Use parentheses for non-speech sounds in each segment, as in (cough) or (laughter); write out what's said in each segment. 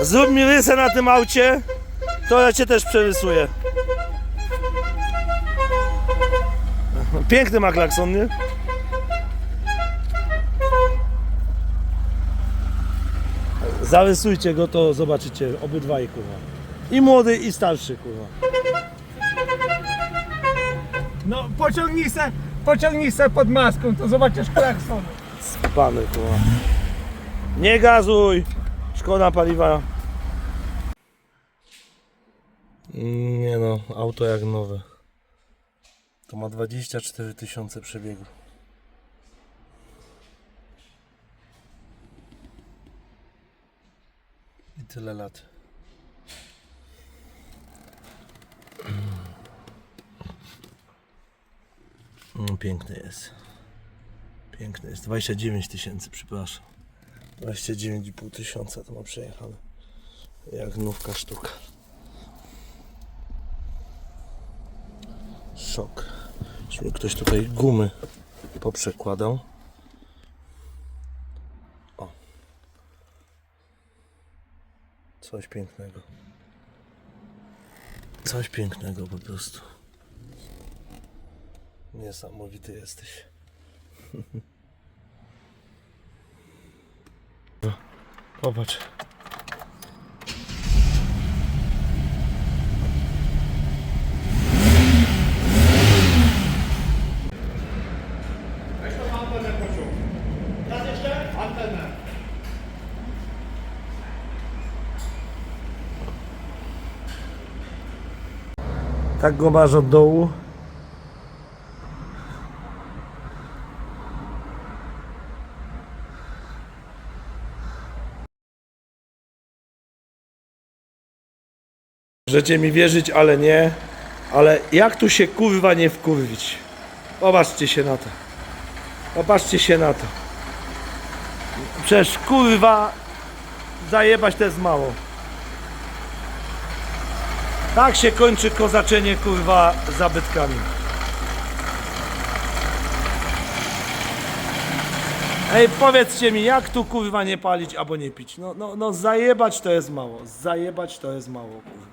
Zrób mi rysę na tym aucie, to ja cię też przerysuję. Piękny ma klakson, nie? Zarysujcie go, to zobaczycie obydwaj, kurwa. I młody, i starszy, kurwa. No pociągnij se, pociągnij se pod maską, to zobaczysz klakson. Pany, kurwa. Nie gazuj! Szkoda paliwa. Nie no, auto jak nowe. To ma 24 tysiące przebiegu. I tyle lat. No, piękny jest. Piękny jest. 29 tysięcy, przepraszam. 29,5 tysiąca to ma przejechane. Jak nówka sztuka. Szok. Już ktoś tutaj gumy poprzekładał. O. Coś pięknego. Coś pięknego po prostu. Niesamowity jesteś. (laughs) Popatrz. Tak go masz od dołu. Możecie mi wierzyć, ale nie. Ale jak tu się kurwa nie wkurwić? Popatrzcie się na to. Popatrzcie się na to. Przecież kurwa zajebać to jest mało. Tak się kończy kozaczenie kurwa zabytkami. Ej, powiedzcie mi, jak tu kurwa nie palić albo nie pić? No, no, no zajebać to jest mało. Zajebać to jest mało, kurwa.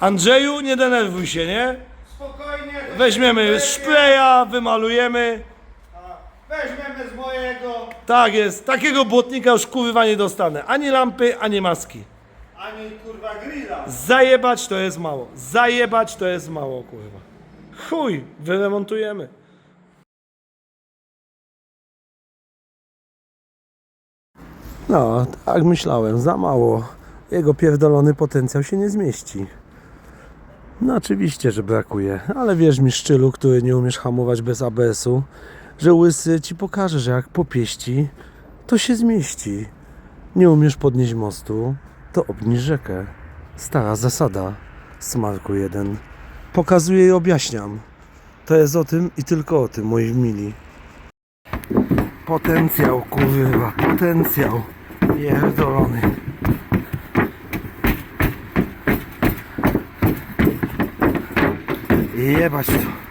Andrzeju, nie denerwuj się, nie? Spokojnie. Weźmiemy szpreja, wymalujemy. Weźmiemy z mojego, Tak jest, takiego błotnika już kurwa nie dostanę. Ani lampy, ani maski. ani kurwa grilla. Zajebać to jest mało. Zajebać to jest mało, kurwa. Chuj, wyremontujemy. No, tak myślałem, za mało. Jego pierdolony potencjał się nie zmieści. No oczywiście, że brakuje, ale wierz mi szczylu, który nie umiesz hamować bez ABS-u, że łysy ci pokaże, że jak popieści, to się zmieści. Nie umiesz podnieść mostu, to obniż rzekę. Stara zasada. Smarku jeden. Pokazuję i objaśniam. To jest o tym i tylko o tym, moi mili. Potencjał, kurwa, potencjał. Pierdolony. Jebać to.